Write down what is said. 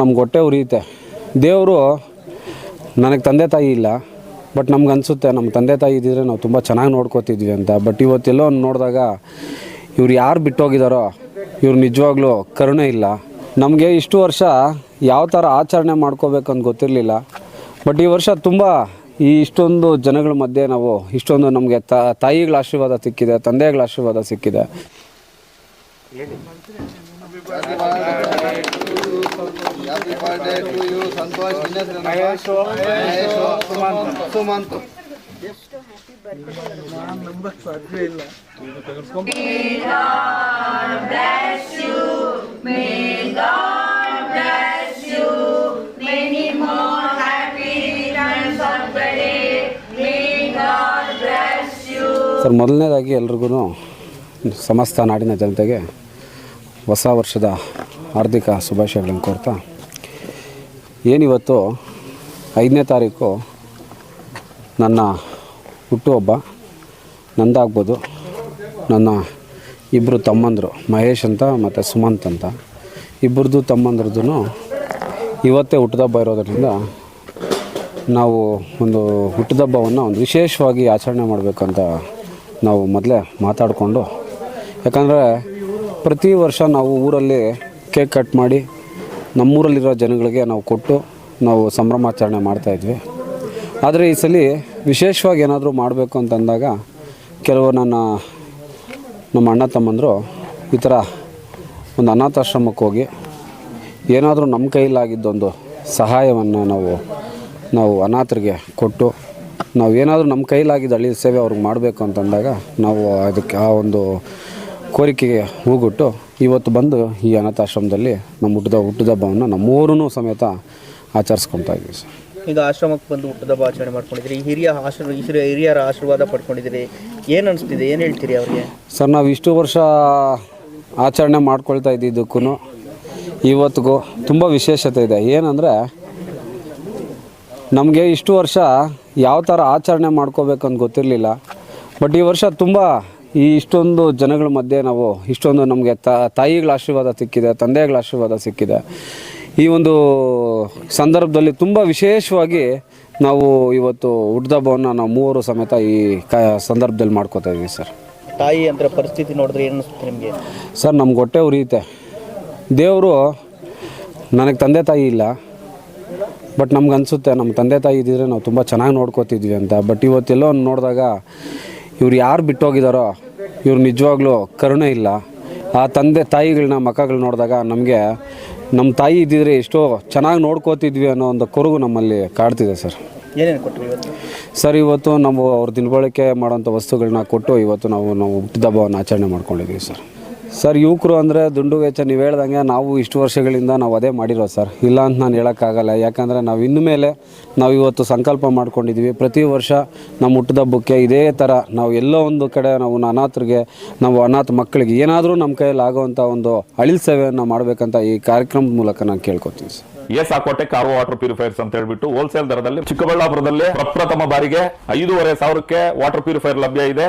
ನಮ್ಗೆ ಹೊಟ್ಟೆ ಉರಿಯುತ್ತೆ. ದೇವರು ನನಗೆ ತಂದೆ ತಾಯಿ ಇಲ್ಲ, ಬಟ್ ನಮ್ಗೆ ಅನಿಸುತ್ತೆ ನಮ್ಮ ತಂದೆ ತಾಯಿ ಇದ್ದಿದ್ರೆ ನಾವು ತುಂಬ ಚೆನ್ನಾಗಿ ನೋಡ್ಕೋತಿದ್ವಿ ಅಂತ. ಬಟ್ ಇವತ್ತೆಲ್ಲೋ ನೋಡಿದಾಗ ಇವ್ರು ಯಾರು ಬಿಟ್ಟೋಗಿದಾರೋ, ಇವ್ರು ನಿಜವಾಗ್ಲೂ ಕರುಣೆ ಇಲ್ಲ. ನಮಗೆ ಇಷ್ಟು ವರ್ಷ ಯಾವ ಥರ ಆಚರಣೆ ಮಾಡ್ಕೋಬೇಕು ಅಂತ ಗೊತ್ತಿರಲಿಲ್ಲ. ಬಟ್ ಈ ವರ್ಷ ತುಂಬ ಈ ಇಷ್ಟೊಂದು ಜನಗಳ ಮಧ್ಯೆ ನಾವು ಇಷ್ಟೊಂದು ನಮಗೆ ತಾಯಿಗಳ ಆಶೀರ್ವಾದ ಸಿಕ್ಕಿದೆ, ತಂದೆಗಳ ಆಶೀರ್ವಾದ ಸಿಕ್ಕಿದೆ. Happy birthday to you Santosh Mahesh Sumanth. Sir ಮೊದಲನೇದಾಗಿ ಎಲ್ರಿಗೂ ಸಮಸ್ತ ನಾಡಿನ ಜನತೆಗೆ ಹೊಸ ವರ್ಷದ ಹಾರ್ದಿಕ ಶುಭಾಶಯಗಳನ್ನು ಕೋರ್ತಾ ಏನಿವತ್ತು ಐದನೇ ತಾರೀಕು ನನ್ನ ಹುಟ್ಟುಹಬ್ಬ, ನಂದಾಗ್ಬೋದು. ನನ್ನ ಇಬ್ಬರು ತಮ್ಮಂದರು, ಮಹೇಶ್ ಅಂತ ಮತ್ತು ಸುಮಂತ್ ಅಂತ. ಇಬ್ಬರದ್ದು ತಮ್ಮಂದ್ರದ್ದು ಇವತ್ತೇ ಹುಟ್ಟದಬ್ಬ ಇರೋದರಿಂದ ನಾವು ಒಂದು ಹುಟ್ಟದಬ್ಬವನ್ನು ಒಂದು ವಿಶೇಷವಾಗಿ ಆಚರಣೆ ಮಾಡಬೇಕಂತ ನಾವು ಮೊದಲೇ ಮಾತಾಡಿಕೊಂಡು, ಯಾಕಂದರೆ ಪ್ರತಿ ವರ್ಷ ನಾವು ಊರಲ್ಲಿ ಕೇಕ್ ಕಟ್ ಮಾಡಿ ನಮ್ಮೂರಲ್ಲಿರೋ ಜನಗಳಿಗೆ ನಾವು ಕೊಟ್ಟು ನಾವು ಸಂಭ್ರಮಾಚರಣೆ ಮಾಡ್ತಾಯಿದ್ವಿ ಆದರೆ ಈ ಸಲ ವಿಶೇಷವಾಗಿ ಏನಾದರೂ ಮಾಡಬೇಕು ಅಂತಂದಾಗ ಕೆಲವು ನನ್ನ ನಮ್ಮ ಅಣ್ಣ ತಮ್ಮಂದರು ಈ ಥರ ಒಂದು ಅನಾಥಾಶ್ರಮಕ್ಕೆ ಹೋಗಿ ಏನಾದರೂ ನಮ್ಮ ಕೈಲಾಗಿದ್ದೊಂದು ಸಹಾಯವನ್ನು ನಾವು ನಾವು ಅನಾಥರಿಗೆ ಕೊಟ್ಟು ನಾವು ಏನಾದರೂ ನಮ್ಮ ಕೈಲಾಗಿದ್ದ ಹಳ್ಳಿ ಸೇವೆ ಅವ್ರಿಗೆ ಮಾಡಬೇಕು ಅಂತಂದಾಗ ನಾವು ಅದಕ್ಕೆ ಆ ಒಂದು ಕೋರಿಕೆಗೆ ಹೋಗ್ಬಿಟ್ಟು ಇವತ್ತು ಬಂದು ಈ ಅನಾಥಾಶ್ರಮದಲ್ಲಿ ನಮ್ಮ ಹುಟ್ಟಿದ ಹುಟ್ಟಿದಬ್ಬವನ್ನು ನಮ್ಮೂರೂ ಸಮೇತ ಆಚರಿಸ್ಕೊತಾ ಇದ್ದೀವಿ ಸರ್. ಈಗ ಆಶ್ರಮಕ್ಕೆ ಬಂದು ಹುಟ್ಟದಬ್ಬ ಆಚರಣೆ ಮಾಡ್ಕೊಂಡಿದ್ದೀರಿ. ಹಿರಿಯ ಆಶ್ರಮ ಹಿರಿಯ ಹಿರಿಯರ ಆಶೀರ್ವಾದ ಪಡ್ಕೊಂಡಿದ್ದೀರಿ. ಏನು ಅನಿಸ್ತಿದೆ? ಏನು ಹೇಳ್ತೀರಿ ಅವರಿಗೆ? ಸರ್ ನಾವು ಇಷ್ಟು ವರ್ಷ ಆಚರಣೆ ಮಾಡ್ಕೊಳ್ತಾ ಇದ್ದಿದ್ದಕ್ಕೂ ಇವತ್ತಿಗೂ ತುಂಬ ವಿಶೇಷತೆ ಇದೆ. ಏನಂದರೆ ನಮಗೆ ಇಷ್ಟು ವರ್ಷ ಯಾವ ಥರ ಆಚರಣೆ ಮಾಡ್ಕೋಬೇಕಂತ ಅಂತ ಗೊತ್ತಿರಲಿಲ್ಲ. ಬಟ್ ಈ ವರ್ಷ ತುಂಬ ಈ ಇಷ್ಟೊಂದು ಜನಗಳ ಮಧ್ಯೆ ನಾವು ಇಷ್ಟೊಂದು ನಮಗೆ ತಾಯಿಗಳ ಆಶೀರ್ವಾದ ಸಿಕ್ಕಿದೆ ತಂದೆಗಳ ಆಶೀರ್ವಾದ ಸಿಕ್ಕಿದೆ. ಈ ಒಂದು ಸಂದರ್ಭದಲ್ಲಿ ತುಂಬ ವಿಶೇಷವಾಗಿ ನಾವು ಇವತ್ತು ಹುಟ್ಟಿದಬ್ಬವನ್ನು ನಾವು ಮೂವರು ಸಮೇತ ಈ ಕ ಸಂದರ್ಭದಲ್ಲಿ ಮಾಡ್ಕೋತಾ ಇದ್ದೀವಿ ಸರ್. ತಾಯಿ ಅಂದರೆ ಪರಿಸ್ಥಿತಿ ನೋಡಿದ್ರೆ ಏನು ಅನಿಸುತ್ತೆ ನಿಮಗೆ? ಸರ್ ನಮ್ಗೆ ಹೊಟ್ಟೆ ಉರಿಯುತ್ತೆ. ದೇವರು ನನಗೆ ತಂದೆ ತಾಯಿ ಇಲ್ಲ ಬಟ್ ನಮ್ಗೆ ಅನಿಸುತ್ತೆ ನಮ್ಮ ತಂದೆ ತಾಯಿ ಇದ್ದಿದ್ರೆ ನಾವು ತುಂಬ ಚೆನ್ನಾಗಿ ನೋಡ್ಕೋತಿದ್ವಿ ಅಂತ. ಬಟ್ ಇವತ್ತೆಲ್ಲೋ ನೋಡಿದಾಗ ಇವ್ರು ಯಾರು ಬಿಟ್ಟೋಗಿದಾರೋ ಇವ್ರು ನಿಜವಾಗ್ಲೂ ಕರುಣೆ ಇಲ್ಲ. ಆ ತಂದೆ ತಾಯಿಗಳನ್ನ ಮಕ್ಕಳು ನೋಡಿದಾಗ ನಮಗೆ ನಮ್ಮ ತಾಯಿ ಇದ್ದಿದ್ರೆ ಎಷ್ಟೋ ಚೆನ್ನಾಗಿ ನೋಡ್ಕೋತಿದ್ವಿ ಅನ್ನೋ ಒಂದು ಕೊರಗು ನಮ್ಮಲ್ಲಿ ಕಾಡ್ತಿದೆ ಸರ್. ಏನೇನು ಕೊಟ್ಟರು ಇವತ್ತು? ಸರ್ ಇವತ್ತು ನಾವು ಅವ್ರ ದಿನಬಳಕೆ ಮಾಡೋಂಥ ವಸ್ತುಗಳನ್ನ ಕೊಟ್ಟು ಇವತ್ತು ನಾವು ನಾವು ಹುಟ್ಟಿದ ಹಬ್ಬವನ್ನು ಆಚರಣೆ ಮಾಡ್ಕೊಂಡಿದ್ದೀವಿ ಸರ್. ಸರ್, ಯುವಕರು ಅಂದರೆ ದುಂಡು ವೆಚ್ಚ ನೀವು ಹೇಳ್ದಂಗೆ ನಾವು ಇಷ್ಟು ವರ್ಷಗಳಿಂದ ನಾವು ಅದೇ ಮಾಡಿರೋ ಸರ್. ಇಲ್ಲ ಅಂತ ನಾನು ಹೇಳೋಕ್ಕಾಗಲ್ಲ. ಯಾಕಂದರೆ ನಾವು ಇನ್ನು ಮೇಲೆ ನಾವು ಇವತ್ತು ಸಂಕಲ್ಪ ಮಾಡ್ಕೊಂಡಿದ್ದೀವಿ ಪ್ರತಿ ವರ್ಷ ನಮ್ಮ ಹುಟ್ಟಿದಬ್ಬಕ್ಕೆ ಇದೇ ಥರ ನಾವು ಎಲ್ಲೋ ಒಂದು ಕಡೆ ನಾವು ಅನಾಥರಿಗೆ, ನಾವು ಅನಾಥ ಮಕ್ಕಳಿಗೆ ಏನಾದರೂ ನಮ್ಮ ಕೈಯಲ್ಲಿ ಆಗೋವಂಥ ಒಂದು ಅಳಿಲ್ ಸೇವೆಯನ್ನು ಮಾಡಬೇಕಂತ ಈ ಕಾರ್ಯಕ್ರಮದ ಮೂಲಕ ನಾನು ಕೇಳ್ಕೊತೀನಿ sir. S Aquatech car water purifiers ಅಂತ ಹೇಳ್ಬಿಟ್ಟು ಹೋಲ್ಸೇಲ್ ದರದಲ್ಲಿ ಚಿಕ್ಕಬಳ್ಳಾಪುರದಲ್ಲಿ ಪ್ರಪ್ರಥಮ ಬಾರಿಗೆ ಐದೂವರೆ ಸಾವಿರಕ್ಕೆ ವಾಟರ್ ಪ್ಯೂರಿಫೈರ್ ಲಭ್ಯ ಇದೆ.